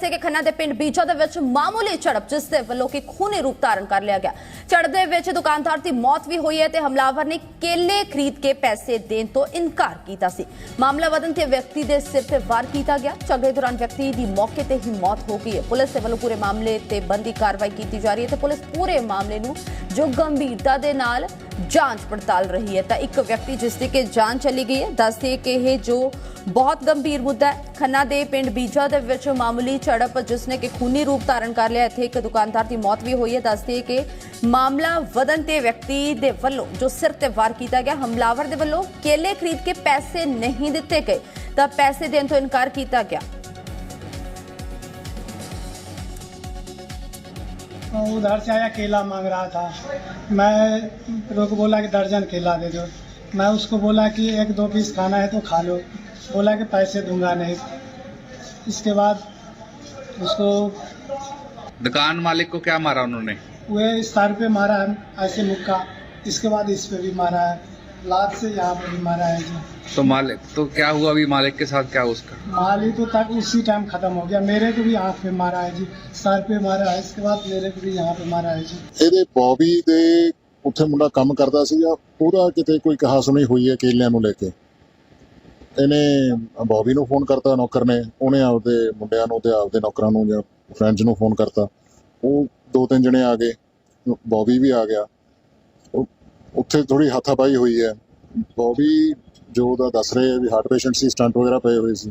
ਸੇ ਕਿ ਖੰਨਾ ਦੇ ਪਿੰਡ ਬੀਜਾ ਦੇ ਵਿੱਚ ਮਾਮੂਲੀ ਝੜਪ, ਜਿਸ ਦੇ ਵੱਲੋਂ ਕਿ ਖੂਨੀ ਰੂਪ ਧਾਰਨ ਕਰ ਲਿਆ ਗਿਆ। ਝੜਪ ਦੇ ਵਿੱਚ ਦੁਕਾਨਦਾਰ ਦੀ ਮੌਤ ਵੀ ਹੋਈ ਹੈ ਤੇ ਹਮਲਾਵਰ ਨੇ ਕੇਲੇ ਖਰੀਦ ਕੇ ਪੈਸੇ ਦੇਣ ਤੋਂ ਇਨਕਾਰ ਕੀਤਾ ਸੀ। ਮਾਮਲਾ ਵਧਣ ਤੇ ਵਿਅਕਤੀ ਦੇ ਸਿਰ ਤੇ ਵਾਰ ਕੀਤਾ ਗਿਆ। ਝਗੜੇ ਦੌਰਾਨ ਵਿਅਕਤੀ ਦੀ ਮੌਕੇ ਤੇ ਹੀ ਮੌਤ ਹੋ ਗਈ ਹੈ। ਪੁਲਿਸ ਦੇ ਵੱਲੋਂ ਪੂਰੇ ਮਾਮਲੇ ਤੇ ਬੰਦੀ ਕਾਰਵਾਈ ਕੀਤੀ ਜਾ ਰਹੀ ਹੈ ਤੇ ਪੁਲਿਸ ਪੂਰੇ ਮਾਮਲੇ ਨੂੰ ਜੋ ਗੰਭੀਰਤਾ ਦੇ ਨਾਲ ਜਾਂਚ ਪੜਤਾਲ ਰਹੀ ਹੈ ਤਾਂ ਇੱਕ ਵਿਅਕਤੀ ਜਿਸ ਦੀ ਕਿ ਜਾਨ ਚਲੀ ਗਈ ਹੈ, ਦੱਸਦੇ ਕਿ ਇਹ ਜੋ ਬਹੁਤ ਗੰਭੀਰ ਮੁੱਦਾ ਹੈ, ਖੰਨਾ ਦੇ ਪਿੰਡ ਬੀਜਾ ਦੇ ਵਿੱਚ ਮਾਮੂਲੀ ਝੜਪ ਜਿਸ ਨੇ ਕਿ ਖੂਨੀ ਰੂਪ ਧਾਰਨ ਕਰ ਲਿਆ, ਇੱਥੇ ਇੱਕ ਦੁਕਾਨਦਾਰ ਦੀ ਮੌਤ ਵੀ ਹੋਈ ਹੈ, ਦੱਸਦੇ ਕਿ ਮਾਮਲਾ ਵਧਨ ਤੇ ਵਿਅਕਤੀ ਦੇ ਵੱਲੋਂ ਜੋ ਸਿਰ ਤੇ ਵਾਰ ਕੀਤਾ ਗਿਆ, ਹਮਲਾਵਰ ਦੇ ਵੱਲੋਂ ਕੇਲੇ ਖਰੀਦ ਕੇ ਪੈਸੇ ਨਹੀਂ ਦਿੱਤੇ ਗਏ, ਤਾਂ ਪੈਸੇ ਦੇਣ ਤੋਂ ਇਨਕਾਰ ਕੀਤਾ ਗਿਆ। उधर से आया केला मांग रहा था। मैं लोग बोला कि दर्जन केला दे दो। मैं उसको बोला कि एक दो पीस खाना है तो खा लो। बोला कि पैसे दूँगा नहीं। इसके बाद उसको दुकान मालिक को क्या मारा उन्होंने? वह इस तार पे मारा है ऐसे मुक्का। इसके बाद इस पे भी मारा है। लात से यहाँ पे भी मारा है जी तो मालिक तो क्या हुआ अभी मालिक के साथ क्या उसका माल ही तो तक उसी टाइम खत्म हो गया मेरे को भी आँख पे मारा है जी सर पे मारा है इसके बाद मेरे को भी यहाँ पे मारा है जी ਇਹਦੇ ਬੌਬੀ ਦੇ ਉੱਥੇ ਮੁੰਡਾ ਕੰਮ ਕਰਦਾ ਸੀਗਾ ਉਹਦਾ ਕਿਤੇ ਕੋਈ ਕਹਾ ਸੁਣੀ ਹੋਈ ਹੈ ਕੇਲਿਆਂ ਨੂੰ ਲੈ ਕੇ ਇਹਨੇ ਬੌਬੀ ਨੂੰ ਫੋਨ ਕਰਤਾ ਨੌਕਰ ਨੇ ਉਹਨੇ ਆਪਦੇ ਮੁੰਡਿਆਂ ਨੂੰ ਤੇ ਆਪਦੇ ਨੌਕਰਾਂ ਨੂੰ ਜਾਂ ਫਰੈਂਡਸ ਨੂੰ ਫੋਨ ਕਰਤਾ ਉਹ ਦੋ ਤਿੰਨ ਜਣੇ ਆ ਗਏ ਬੌਬੀ ਵੀ ਆ ਗਿਆ ਉਹ- ਉੱਥੇ ਥੋੜੀ ਹੱਥਾਪਾਈ ਹੋਈ ਹੈ। ਬੋਬੀ ਜੋ ਦਾ ਦੱਸ ਰਹੇ ਆ ਵੀ ਹਾਰਟ ਪੇਸ਼ੈਂਟ ਸੀ ਸਟੰਟ ਵਗੈਰਾ ਪਏ ਹੋਏ ਸੀ।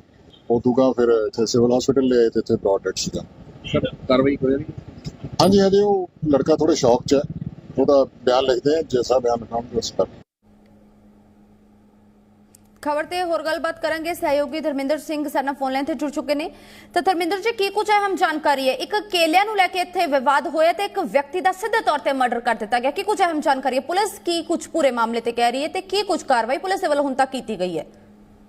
ਉਹ ਦੂਗਾ ਫਿਰ ਇੱਥੇ ਸਿਵਲ ਹਸਪੀਟਲ ਲੈ ਆਏ ਤੇ ਇੱਥੇ ਬ੍ਰੌਡ ਡੈਡ ਸੀਗਾ। ਸਰ ਕਾਰਵਾਈ ਹੋ ਹਾਂਜੀ ਹਾਂਜੀ ਉਹ ਲੜਕਾ ਥੋੜੇ ਸ਼ੌਕ 'ਚ ਹੈ। ਉਹਦਾ ਬਿਆਨ ਲਿਖਦੇ ਆ ਜੈਸਾ ਬਿਆਨ ਲਿਖਾਉਣਗੇ ਉਸ ਪਰ ਖਬਰ ਤੇ ਹੋਰ ਗੱਲਬਾਤ ਕਰਾਂਗੇ ਸਹਿਯੋਗੀ ਧਰਮਿੰਦਰ ਸਿੰਘ ਸਾਡਾ ਫੋਨ ਲਾਈਨ ਤੇ ਜੁੜ ਚੁੱਕੇ ਨੇ ਤਾਂ ਧਰਮਿੰਦਰ ਜੀ ਕੀ ਕੁਝ ਅਹਿਮ ਜਾਣਕਾਰੀ ਹੈ ਇੱਕ ਕੇਲਿਆਂ ਨੂੰ ਲੈ ਕੇ ਇੱਥੇ ਵਿਵਾਦ ਹੋਇਆ ਤੇ ਇੱਕ ਵਿਅਕਤੀ ਦਾ ਸਿੱਧੇ ਤੌਰ ਤੇ ਮਰਡਰ ਕਰ ਦਿੱਤਾ ਗਿਆ ਕੀ ਕੁਝ ਅਹਿਮ ਜਾਣਕਾਰੀ ਹੈ ਪੁਲਿਸ ਕੀ ਕੁਝ ਪੂਰੇ ਮਾਮਲੇ ਤੇ ਕਹਿ ਰਹੀ ਹੈ ਤੇ ਕੀ ਕੁਝ ਕਾਰਵਾਈ ਪੁਲਿਸ ਦੇ ਵੱਲੋਂ ਹੁਣ ਤੱਕ ਕੀਤੀ ਗਈ ਹੈ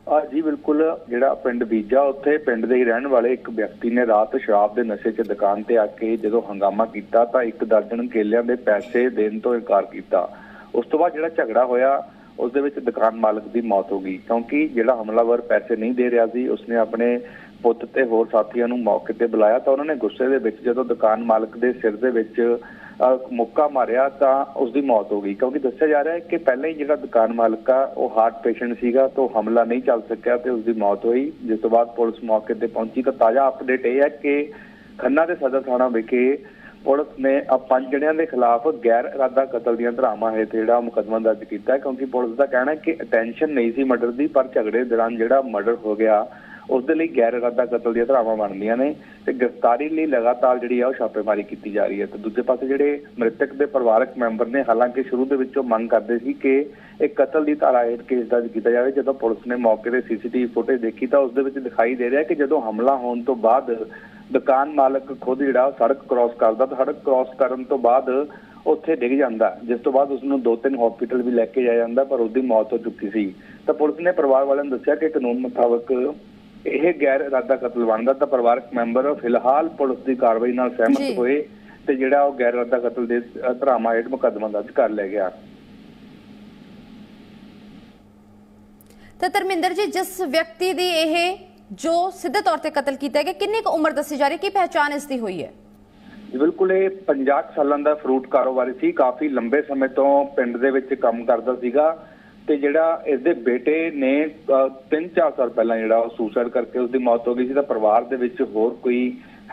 ਆ ਜੀ ਬਿਲਕੁਲ ਜਿਹੜਾ ਪਿੰਡ ਬੀਜਾ ਉੱਥੇ ਪਿੰਡ ਦੇ ਹੀ ਰਹਿਣ ਵਾਲੇ ਇੱਕ ਵਿਅਕਤੀ ਨੇ ਰਾਤ ਸ਼ਰਾਬ ਦੇ ਨਸ਼ੇ 'ਚ ਦੁਕਾਨ ਤੇ ਆ ਕੇ ਜਦੋਂ ਹੰਗਾਮਾ ਕੀਤਾ ਤਾਂ ਇੱਕ ਦਰਜਨ ਕੇਲਿਆਂ ਦੇ ਪੈਸੇ ਦੇਣ ਤੋਂ ਇਨਕਾਰ ਕੀਤਾ ਉਸ ਤੋਂ ਬਾਅਦ ਜਿਹੜਾ ਝਗੜਾ ਹੋਇਆ ਉਸ ਦੇ ਵਿੱਚ ਦੁਕਾਨ ਮਾਲਕ ਦੀ ਮੌਤ ਹੋ ਗਈ। ਕਿਉਂਕਿ ਜਿਹੜਾ ਹਮਲਾਵਰ ਪੈਸੇ ਨਹੀਂ ਦੇ ਰਿਹਾ ਸੀ ਉਸਨੇ ਆਪਣੇ ਪੁੱਤ ਤੇ ਹੋਰ ਸਾਥੀਆਂ ਨੂੰ ਮੌਕੇ ਤੇ ਬੁਲਾਇਆ ਤਾਂ ਉਹਨਾਂ ਨੇ ਗੁੱਸੇ ਦੇ ਵਿੱਚ ਜਦੋਂ ਦੁਕਾਨ ਮਾਲਕ ਦੇ ਸਿਰ ਦੇ ਵਿੱਚ ਅਹ, ਮੁੱਕਾ ਮਾਰਿਆ ਤਾਂ ਉਸ ਦੀ ਮੌਤ ਹੋ ਗਈ। ਕਿਉਂਕਿ ਦੱਸਿਆ ਜਾ ਰਿਹਾ ਹੈ ਕਿ ਪਹਿਲਾਂ ਹੀ ਜਿਹੜਾ ਦੁਕਾਨ ਮਾਲਕ ਆ ਉਹ ਹਾਰਟ ਪੇਸ਼ੈਂਟ ਸੀਗਾ ਤਾਂ ਉਹ ਹਮਲਾ ਨਹੀਂ ਚੱਲ ਸਕਿਆ ਤੇ ਉਸ ਦੀ ਮੌਤ ਹੋਈ। ਜਿਸ ਤੋਂ ਬਾਅਦ ਪੁਲਿਸ ਮੌਕੇ ਤੇ ਪਹੁੰਚੀ ਤਾਂ ਤਾਜ਼ਾ ਅਪਡੇਟ ਇਹ ਹੈ ਕਿ ਖੰਨਾ ਦੇ ਸਦਰ ਥਾਣਾ ਵਿਖੇ ਪੁਲਿਸ ਨੇ ਆ ਪੰਜ ਜਣਿਆਂ ਦੇ ਖਿਲਾਫ ਗੈਰ ਇਰਾਦਾ ਕਤਲ ਦੀਆਂ ਧਾਰਾਵਾਂ ਹੇਠ ਜਿਹੜਾ ਮੁਕੱਦਮਾ ਦਰਜ ਕੀਤਾ ਕਿਉਂਕਿ ਪੁਲਿਸ ਦਾ ਕਹਿਣਾ ਹੈ ਕਿ ਅਟੈਂਸ਼ਨ ਨਹੀਂ ਸੀ ਮਰਡਰ ਦੀ, ਪਰ ਝਗੜੇ ਦੌਰਾਨ ਜਿਹੜਾ ਮਰਡਰ ਹੋ ਗਿਆ ਉਸ ਦੇ ਲਈ ਗੈਰ ਇਰਾਦਾ ਕਤਲ ਦੀਆਂ ਧਾਰਾਵਾਂ ਬਣਦੀਆਂ ਨੇ ਤੇ ਗ੍ਰਿਫਤਾਰੀ ਲਈ ਲਗਾਤਾਰ ਜਿਹੜੀ ਆ ਉਹ ਛਾਪੇਮਾਰੀ ਕੀਤੀ ਜਾ ਰਹੀ ਹੈ। ਤੇ ਦੂਜੇ ਪਾਸੇ ਜਿਹੜੇ ਮ੍ਰਿਤਕ ਦੇ ਪਰਿਵਾਰਕ ਮੈਂਬਰ ਨੇ, ਹਾਲਾਂਕਿ ਸ਼ੁਰੂ ਦੇ ਵਿੱਚ ਉਹ ਮੰਗ ਕਰਦੇ ਸੀ ਕਿ ਇਹ ਕਤਲ ਦੀ ਧਾਰਾ ਹੇਠ ਕੇਸ ਦਰਜ ਕੀਤਾ ਜਾਵੇ। ਜਦੋਂ ਪੁਲਿਸ ਨੇ ਮੌਕੇ ਤੇ ਸੀਸੀਟੀਵੀ ਫੁਟੇਜ ਦੇਖੀ ਤਾਂ ਉਸ ਦੇ ਵਿੱਚ ਦਿਖਾਈ ਦੇ ਰਿਹਾ ਕਿ ਜਦੋਂ ਹਮਲਾ ਹੋਣ ਤੋਂ ਬਾਅਦ ਦੁਕਾਨ ਮਾਲਕ ਖੁਦ ਜਿਹੜਾ ਸੜਕ ਕ੍ਰਾਸ ਕਰਦਾ ਤਾਂ ਸੜਕ ਕ੍ਰਾਸ ਕਰਨ ਤੋਂ ਬਾਅਦ ਉੱਥੇ ਡਿੱਗ ਜਾਂਦਾ। ਜਿਸ ਤੋਂ ਬਾਅਦ ਉਸ ਨੂੰ ਦੋ ਤਿੰਨ ਹਸਪੀਟਲ ਵੀ ਲੈ ਕੇ ਜਾਇਆ ਜਾਂਦਾ ਪਰ ਉਸ ਦੀ ਮੌਤ ਹੋ ਚੁੱਕੀ ਸੀ। ਤਾਂ ਪੁਲਿਸ ਨੇ ਪਰਿਵਾਰ ਵਾਲਿਆਂ ਨੂੰ ਦੱਸਿਆ ਕਿ ਕਾਨੂੰਨ ਮੁਤਾਬਕ ਇਹ ਗੈਰ ਇਰਾਦਾ ਕਤਲ ਬਣਦਾ। ਤਾਂ ਪਰਿਵਾਰਕ ਮੈਂਬਰ ਫਿਲਹਾਲ ਪੁਲਿਸ ਦੀ ਕਾਰਵਾਈ ਨਾਲ। ਸਹਿਮਤ ਹੋਏ ਤੇ ਜਿਹੜਾ ਉਹ ਗੈਰ ਇਰਾਦਾ ਕਤਲ ਦੇ ਅ, ਧਾਰਾਵਾਂ ਹੇਠ ਮੁਕੱਦਮਾ ਦਰਜ ਕਰ ਲਿਆ ਗਿਆ। ਤਾਂ ਧਰਮਿੰਦਰ ਜੀ ਜਿਸ ਵਿਅਕਤੀ ਦੀ ਇਹ ਜੋ ਸਿੱਧੇ ਤੌਰ ਤੇ ਕਤਲ ਕੀਤਾ ਗਿਆ ਕਿੰਨੀ ਕੁ ਉਮਰ ਦੱਸੀ ਜਾ ਰਹੀ ਕੀ ਪਹਿਚਾਣ ਇਸ ਦੀ ਹੋਈ ਹੈ? ਜੀ ਬਿਲਕੁਲ ਇਹ 50 ਕੁ ਸਾਲਾਂ ਦਾ ਫਰੂਟ ਕਾਰੋਬਾਰੀ ਸੀ। ਕਾਫੀ ਲੰਬੇ ਸਮੇਂ ਤੋਂ ਪਿੰਡ ਦੇ ਵਿੱਚ ਕੰਮ ਕਰਦਾ ਸੀਗਾ ਤੇ ਜਿਹੜਾ ਇਸ ਦੇ ਬੇਟੇ ਨੇ 3-4 ਸਾਲ ਪਹਿਲਾਂ ਜਿਹੜਾ ਉਹ ਸੁਸਾਈਡ ਕਰਕੇ ਉਸ ਦੀ ਮੌਤ ਹੋ ਗਈ ਸੀ ਤਾਂ ਪਰਿਵਾਰ ਦੇ ਵਿੱਚ ਹੋਰ ਕੋਈ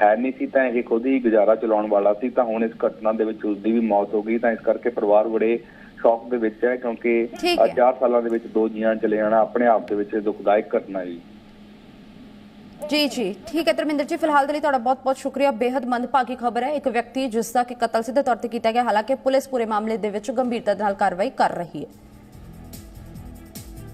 ਹੈ ਨਹੀਂ ਸੀ ਤਾਂ ਇਹ ਖੁਦ ਹੀ ਗੁਜ਼ਾਰਾ ਚਲਾਉਣ ਵਾਲਾ ਸੀ। ਤਾਂ ਹੁਣ ਇਸ ਘਟਨਾ ਦੇ ਵਿੱਚ ਉਸ ਦੀ ਵੀ ਮੌਤ ਹੋ ਗਈ ਤਾਂ ਇਸ ਕਰਕੇ ਪਰਿਵਾਰ ਬੜੇ ਸ਼ੌਕ ਦੇ ਵਿੱਚ ਹੈ ਕਿਉਂਕਿ ਠੀਕ ਹੈ। 4 ਸਾਲਾਂ ਦੇ ਵਿੱਚ ਦੋ ਜੀਆਂ ਚਲੇ ਜਾਣਾ ਆਪਣੇ ਆਪ ਦੇ ਵਿੱਚ ਦੁਖਦਾਇਕ ਘਟਨਾ ਹੈ ਜੀ ਜੀ। ਠੀਕ ਹੈ ਧਰਮਿੰਦਰ ਜੀ, ਫਿਲਹਾਲ ਦੇ ਲਈ ਤੁਹਾਡਾ ਬਹੁਤ ਬਹੁਤ ਸ਼ੁਕਰੀਆ। ਬੇहद ਮੰਦਭਾਗੀ ਖਬਰ ਹੈ। ਇੱਕ ਵਿਅਕਤੀ ਜਿਸ ਦਾ ਕਿ ਕਤਲ ਸਿੱਧੇ ਤੌਰ ਤੇ ਕੀਤਾ ਗਿਆ, ਹਾਲਾਂਕਿ ਪੁਲਿਸ ਪੂਰੇ ਮਾਮਲੇ ਦੇ ਵਿੱਚ ਗੰਭੀਰਤਾ ਨਾਲ ਕਾਰਵਾਈ ਕਰ ਰਹੀ ਹੈ।